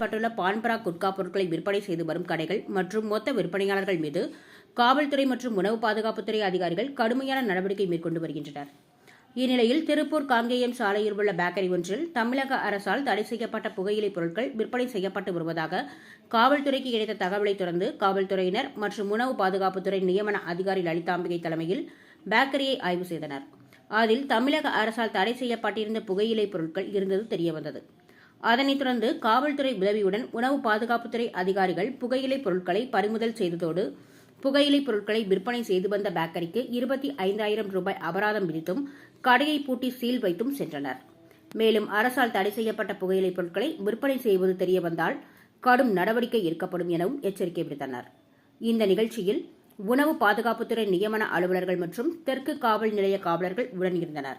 பட்டுள்ள பான்பரா குட்கா பொருட்களை விற்பனை செய்து வரும் கடைகள் மற்றும் மொத்த விற்பனையாளர்கள் மீது காவல்துறை மற்றும் உணவு பாதுகாப்புத்துறை அதிகாரிகள் கடுமையான நடவடிக்கை மேற்கொண்டு வருகின்றனர். இந்நிலையில் திருப்பூர் காங்கேயம் சாலையில் உள்ள பேக்கரி ஒன்றில் தமிழக அரசால் தடை செய்யப்பட்ட புகையிலை பொருட்கள் விற்பனை செய்யப்பட்டு வருவதாக காவல்துறைக்கு கிடைத்த தகவலை தொடர்ந்து காவல்துறையினர் மற்றும் உணவு பாதுகாப்புத்துறை நியமன அதிகாரி லலிதாம்பிகை தலைமையில் பேக்கரியை ஆய்வு செய்தனர். அதில் தமிழக அரசால் தடை செய்யப்பட்டிருந்த புகையிலை பொருட்கள் இருந்தது தெரியவந்தது. அதனைத் தொடர்ந்து காவல்துறை உதவியுடன் உணவு பாதுகாப்புத்துறை அதிகாரிகள் புகையிலை பொருட்களை பறிமுதல் செய்ததோடு புகையிலைப் பொருட்களை விற்பனை செய்து வந்த பேக்கரிக்கு இருபத்தி ஐந்தாயிரம் ரூபாய் அபராதம் விதித்தும் கடையை பூட்டி சீல் வைத்தும் சென்றனர். மேலும் அரசால் தடை செய்யப்பட்ட புகையிலைப் பொருட்களை விற்பனை செய்வது தெரியவந்தால் கடும் நடவடிக்கை எடுக்கப்படும் எனவும் எச்சரிக்கை விடுத்தனர். இந்த நிகழ்ச்சியில் உணவு பாதுகாப்புத்துறை நியமன அலுவலர்கள் மற்றும் தெற்கு காவல் நிலைய காவலர்கள் உடன் இருந்தனர்